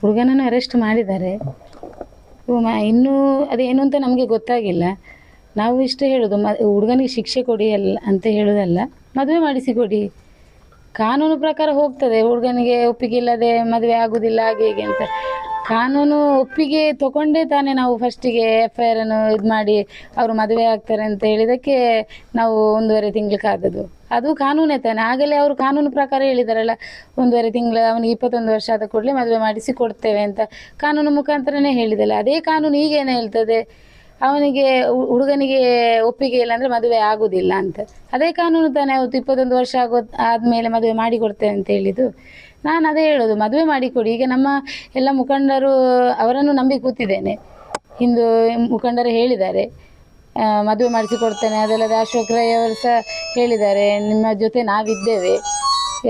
ಹುಡುಗನನ್ನು ಅರೆಸ್ಟ್ ಮಾಡಿದ್ದಾರೆ. ಇನ್ನೂ ಅದೇನು ಅಂತ ನಮಗೆ ಗೊತ್ತಾಗಿಲ್ಲ. ನಾವು ಇಷ್ಟೇ ಹೇಳೋದು, ಮ, ಹುಡುಗನಿಗೆ ಶಿಕ್ಷೆ ಕೊಡಿ ಅಲ್ಲ ಅಂತ ಹೇಳೋದಲ್ಲ, ಮದುವೆ ಮಾಡಿಸಿಕೊಡಿ. ಕಾನೂನು ಪ್ರಕಾರ ಹೋಗ್ತದೆ, ಹುಡುಗನಿಗೆ ಒಪ್ಪಿಗೆ ಇಲ್ಲದೆ ಮದುವೆ ಆಗೋದಿಲ್ಲ, ಹಾಗೆ ಹೀಗೆ ಅಂತ. ಕಾನೂನು ಒಪ್ಪಿಗೆ ತಗೊಂಡೇ ತಾನೇ ನಾವು ಫಸ್ಟಿಗೆ ಎಫ್ ಐ ಆರನ್ನು ಇದು ಮಾಡಿ ಅವರು ಮದುವೆ ಆಗ್ತಾರೆ ಅಂತ ಹೇಳಿದಕ್ಕೆ ನಾವು ಒಂದೂವರೆ ತಿಂಗಳು ಕಾದದು ಅದು ಕಾನೂನೇ ತಾನೆ. ಆಗಲೇ ಅವರು ಕಾನೂನು ಪ್ರಕಾರ ಹೇಳಿದಾರಲ್ಲ, ಒಂದೂವರೆ ತಿಂಗಳು ಅವನಿಗೆ ಇಪ್ಪತ್ತೊಂದು ವರ್ಷ ಆದ ಕೂಡಲೇ ಮದುವೆ ಮಾಡಿಸಿ ಕೊಡ್ತೇವೆ ಅಂತ ಕಾನೂನು ಮುಖಾಂತರನೇ ಹೇಳಿದಲ್ಲ. ಅದೇ ಕಾನೂನು ಈಗೇನು ಹೇಳ್ತದೆ. ಅವನಿಗೆ ಹುಡುಗನಿಗೆ ಒಪ್ಪಿಗೆ ಇಲ್ಲ ಅಂದ್ರೆ ಮದುವೆ ಆಗುದಿಲ್ಲ ಅಂತ. ಅದೇ ಕಾನೂನು ತಾನೇ ಅವತ್ತು ಇಪ್ಪತ್ತೊಂದು ವರ್ಷ ಆಗೋ, ಆದ್ಮೇಲೆ ಮದುವೆ ಮಾಡಿ ಕೊಡ್ತೇವೆ ಅಂತ ಹೇಳಿದ್ದು. ನಾನು ಅದೇ ಹೇಳೋದು, ಮದುವೆ ಮಾಡಿಕೊಡಿ. ಈಗ ನಮ್ಮ ಎಲ್ಲ ಮುಖಂಡರು ಅವರನ್ನು ನಂಬಿ ಕೂತಿದ್ದೇನೆ. ಹಿಂದೂ ಮುಖಂಡರು ಹೇಳಿದ್ದಾರೆ. ಮದುವೆ ಮಾಡಿಸಿ ಕೊಡ್ತೇನೆ ಅದಲ್ಲದೆ ಅಶೋಕ್ ರೈ ಅವರು ಸಹ ಹೇಳಿದ್ದಾರೆ. ನಿಮ್ಮ ಜೊತೆ ನಾವಿದ್ದೇವೆ.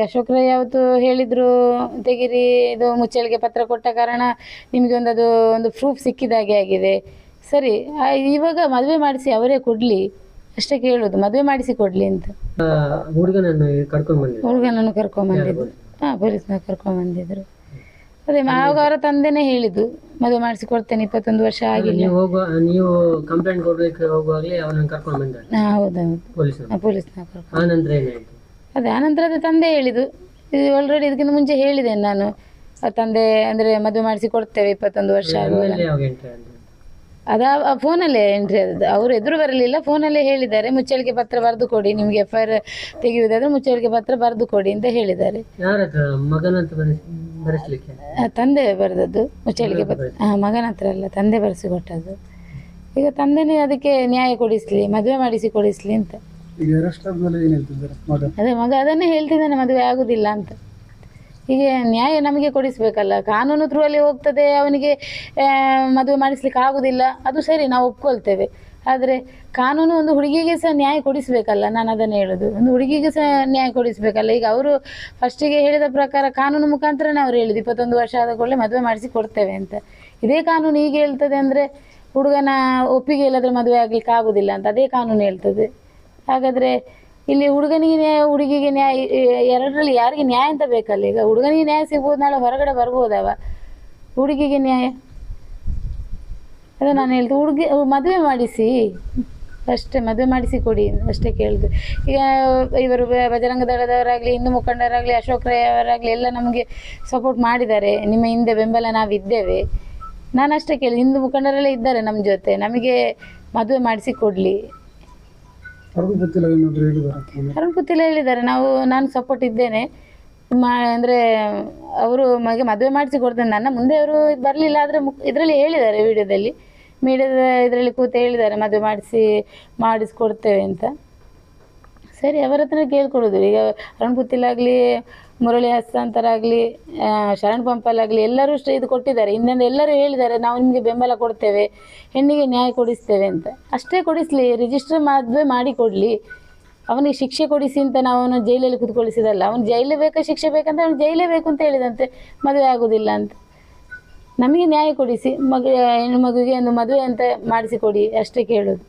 ಅಶೋಕ್ ರೈ ಅವತ್ತು ಹೇಳಿದ್ರು, ತೆಗಿರಿ, ಇದು ಮುಚ್ಚಳಿಗೆ ಪತ್ರ ಕೊಟ್ಟ ಕಾರಣ ನಿಮಗೆ ಒಂದು ಅದು ಒಂದು ಪ್ರೂಫ್ ಸಿಕ್ಕಿದಾಗೆ ಆಗಿದೆ. ಸರಿ ಇವಾಗ ಮದುವೆ ಮಾಡಿಸಿ ಅವರೇ ಕೊಡ್ಲಿ. ಅಷ್ಟೇ ಕೇಳೋದು ಮದುವೆ ಮಾಡಿಸಿ ಕೊಡ್ಲಿ ಅಂತ. ಹುಡುಗನನ್ನು ಹುಡುಗನನ್ನು ಕರ್ಕೊಂಡ್ ಬಂದಿದ್ರು. ಹುಡುಗನನ್ನು ಹಾಂ ಪೊಲೀಸ್ನ ಕರ್ಕೊಂಬಂದಿದ್ರು ಅದೇ ಆವಾಗ ಅವರ ತಂದೆನೇ ಹೇಳಿದ್ದು ಮದುವೆ ಮಾಡಿಸಿ ಕೊಡ್ತೇನೆ ಇಪ್ಪತ್ತೊಂದು ವರ್ಷ ಆಗಿಲ್ಲ. ನೀವು ಹೋಗುವ ನೀವು ಕಂಪ್ಲೇಂಟ್ ಕೊಡ್ಲಿಕ್ಕೆ ಹೋಗುವಾಗಲೇ ಅವನನ್ನು ಕರ್ಕೊಂಡು ಬಂದ ಹಾ, ಹೌದೌದು ಪೊಲೀಸ್ ಪೊಲೀಸ್ನ? ಕರ್ಕೊಂಡು ಆ ನಂತರ ಏನಾಯ್ತು ಅದೇ ಆನಂತರ ಅದೇ ತಂದೆ ಹೇಳಿದ್ದು. ಇದು ಆಲ್ರೆಡಿ ಇದಕ್ಕಿಂತ ಮುಂಚೆ ಹೇಳಿದೆ ನಾನು. ಆ ತಂದೆ ಅಂದ್ರೆ ಮದುವೆ ಮಾಡಿಸಿ ಕೊಡ್ತೇವೆ ಇಪ್ಪತ್ತೊಂದು ವರ್ಷ ಆಗುವಾಗ. ಎಲ್ಲಿ ಯಾವಾಗ ಎಂಟ್ರಿ ಆದ್ರು. ಅದ ಫೋನಲ್ಲೇ ಎಂಟ್ರಿ ಆದದ್ದು. ಅವರು ಎದುರು ಬರಲಿಲ್ಲ ಫೋನಲ್ಲೇ ಹೇಳಿದ್ದಾರೆ. ಮುಚ್ಚಳಿಕೆ ಪತ್ರ ಬರೆದು ಕೊಡಿ ನಿಮಗೆ ಎಫ್ ಐ ಆರ್ ತೆಗೆಯುವುದಾದ್ರೆ ಮುಚ್ಚಳಿಕೆ ಪತ್ರ ಬರೆದು ಕೊಡಿ ಅಂತ ಹೇಳಿದ್ದಾರೆ. ಆ, ತಂದೆ ಬರೆದದ್ದು ಮುಚ್ಚಳಿಕೆ ಪತ್ರ. ಹಾಂ ಮಗನ ಹತ್ರ ಅಲ್ಲ ತಂದೆ ಬರೆಸಿ ಕೊಟ್ಟದ್ದು ಈಗ ತಂದೆನೇ ಅದಕ್ಕೆ ನ್ಯಾಯ ಕೊಡಿಸ್ಲಿ ಮದುವೆ ಮಾಡಿಸಿ ಕೊಡಿಸ್ಲಿ ಅಂತ. ಈಗ ಅರೆಸ್ಟ್ ಆದ್ಮೇಲೆ ಏನ್ ಹೇಳ್ತಿದ್ದಾರೆ ಮಗ? ಅದೇ ಮಗ ಅದನ್ನೇ ಹೇಳ್ತಿದ್ದಾನೆ ಮದುವೆ ಆಗುದಿಲ್ಲ ಅಂತ. ಹೀಗೆ ನ್ಯಾಯ ನಮಗೆ ಕೊಡಿಸ್ಬೇಕಲ್ಲ. ಕಾನೂನು ಥ್ರೂ ಅಲ್ಲಿ ಹೋಗ್ತದೆ, ಅವನಿಗೆ ಮದುವೆ ಮಾಡಿಸ್ಲಿಕ್ಕೆ ಆಗುದಿಲ್ಲ. ಅದು ಸರಿ, ನಾವು ಒಪ್ಕೊಳ್ತೇವೆ. ಆದರೆ ಕಾನೂನು ಒಂದು ಹುಡುಗಿಗೆ ಸಹ ನ್ಯಾಯ ಕೊಡಿಸ್ಬೇಕಲ್ಲ, ನಾನು ಅದನ್ನು ಹೇಳೋದು. ಒಂದು ಹುಡುಗಿಗೆ ಸಹ ನ್ಯಾಯ ಕೊಡಿಸ್ಬೇಕಲ್ಲ. ಈಗ ಅವರು ಫಸ್ಟಿಗೆ ಹೇಳಿದ ಪ್ರಕಾರ ಕಾನೂನು ಮುಖಾಂತರನೇ ಅವ್ರು ಹೇಳಿದ್ದು, ಇಪ್ಪತ್ತೊಂದು ವರ್ಷ ಆದ ಕೂಡಲೇ ಮದುವೆ ಮಾಡಿಸಿ ಕೊಡ್ತೇವೆ ಅಂತ. ಇದೇ ಕಾನೂನು ಈಗ ಹೇಳ್ತದೆ ಅಂದರೆ ಹುಡುಗನ ಒಪ್ಪಿಗೆ ಇಲ್ಲದ್ರೆ ಮದುವೆ ಆಗ್ಲಿಕ್ಕೆ ಆಗುದಿಲ್ಲ ಅಂತ, ಅದೇ ಕಾನೂನು ಹೇಳ್ತದೆ. ಹಾಗಾದ್ರೆ ಇಲ್ಲಿ ಹುಡುಗನಿಗೆ ನ್ಯಾಯ, ಹುಡುಗಿಗೆ ನ್ಯಾಯ ಎರಡರಲ್ಲಿ ಯಾರಿಗೆ ನ್ಯಾಯ ಅಂತ ಬೇಕಲ್ಲ? ಈಗ ಹುಡುಗನಿಗೆ ನ್ಯಾಯ ಸಿಗ್ಬೋದು, ನಾಳೆ ಹೊರಗಡೆ ಬರ್ಬೋದವ ಹುಡುಗಿಗೆ ನ್ಯಾಯ. ಅದೇ ನಾನು ಹೇಳ್ದು, ಹುಡುಗಿ ಮದುವೆ ಮಾಡಿಸಿ. ಅಷ್ಟೇ, ಮದುವೆ ಮಾಡಿಸಿ ಕೊಡಿ, ಅಷ್ಟೇ ಕೇಳಿದ್ರು ಈಗ ಇವರು ಬಜರಂಗ ದಳದವರಾಗಲಿ, ಹಿಂದೂ ಮುಖಂಡರಾಗಲಿ, ಅಶೋಕ್ ರೈ ಅವರಾಗಲಿ, ಎಲ್ಲ ನಮಗೆ ಸಪೋರ್ಟ್ ಮಾಡಿದ್ದಾರೆ. ನಿಮ್ಮ ಹಿಂದೆ ಬೆಂಬಲ ನಾವಿದ್ದೇವೆ. ನಾನು ಅಷ್ಟೇ ಕೇಳಿ ಹಿಂದೂ ಮುಖಂಡರೆಲ್ಲ ಇದ್ದಾರೆ ನಮ್ಮ ಜೊತೆ. ನಮಗೆ ಮದುವೆ ಮಾಡಿಸಿ ಕೊಡಲಿ. ಗೊತ್ತಿಲ್ಲ ಅರುಣ್ ಪುತ್ತಿಲ ಹೇಳಿದ್ದಾರೆ. ನಾವು, ನಾನು ಸಪೋರ್ಟ್ ಇದ್ದೇನೆ. ಮಾ, ಅಂದರೆ, ಅವರು ಮಗ ಮದುವೆ ಮಾಡಿಸಿ ಕೊಡ್ತೇನೆ. ನನ್ನ ಮುಂದೆ ಅವರು ಬರಲಿಲ್ಲ ಆದರೆ ಇದರಲ್ಲಿ ಹೇಳಿದ್ದಾರೆ ವಿಡಿಯೋದಲ್ಲಿ ಮೀಡಿಯಾದ ಇದರಲ್ಲಿ ಕೂತು ಹೇಳಿದ್ದಾರೆ, ಮದುವೆ ಮಾಡಿಸಿ, ಮಾಡಿಸ್ಕೊಡ್ತೇವೆ ಅಂತ. ಸರಿ, ಅವರ ಹತ್ರ ಕೇಳ್ಕೊಳ್ಳೋದು. ಈಗ ಅರುಣ್ ಪುತ್ತಿಲಾಗಲಿ ಮುರಳಿ ಹಸ್ತಾಂತರಾಗಲಿ ಶರಣ್ ಪಂಪಲಾಗಲಿ ಎಲ್ಲರೂ ಇಷ್ಟ ಇದು ಕೊಟ್ಟಿದ್ದಾರೆ. ಇನ್ನೊಂದು ಎಲ್ಲರೂ ಹೇಳಿದ್ದಾರೆ, ನಾವು ನಿಮಗೆ ಬೆಂಬಲ ಕೊಡ್ತೇವೆ, ಹೆಣ್ಣಿಗೆ ನ್ಯಾಯ ಕೊಡಿಸ್ತೇವೆ ಅಂತ. ಅಷ್ಟೇ ಕೊಡಿಸ್ಲಿ ರಿಜಿಸ್ಟರ್ ಮದುವೆ ಮಾಡಿ ಕೊಡಲಿ ಅವನಿಗೆ ಶಿಕ್ಷೆ ಕೊಡಿಸಿ ಅಂತ ನಾವು ಅವನು ಜೈಲಲ್ಲಿ ಕುತ್ಕೊಳಿಸಿದಲ್ಲ, ಅವನು ಜೈಲೇ ಬೇಕಾ, ಶಿಕ್ಷೆ ಬೇಕಂತ ಅವನು ಜೈಲೇ ಬೇಕು ಅಂತ ಹೇಳಿದಂತೆ ಮದುವೆ ಆಗೋದಿಲ್ಲ ಅಂತ. ನಮಗೆ ನ್ಯಾಯ ಕೊಡಿಸಿ, ಮಗ, ಹೆಣ್ಣು ಮಗುವಿಗೆ ಒಂದು ಮದುವೆ ಅಂತ ಮಾಡಿಸಿಕೊಡಿ, ಅಷ್ಟೇ ಕೇಳೋದು.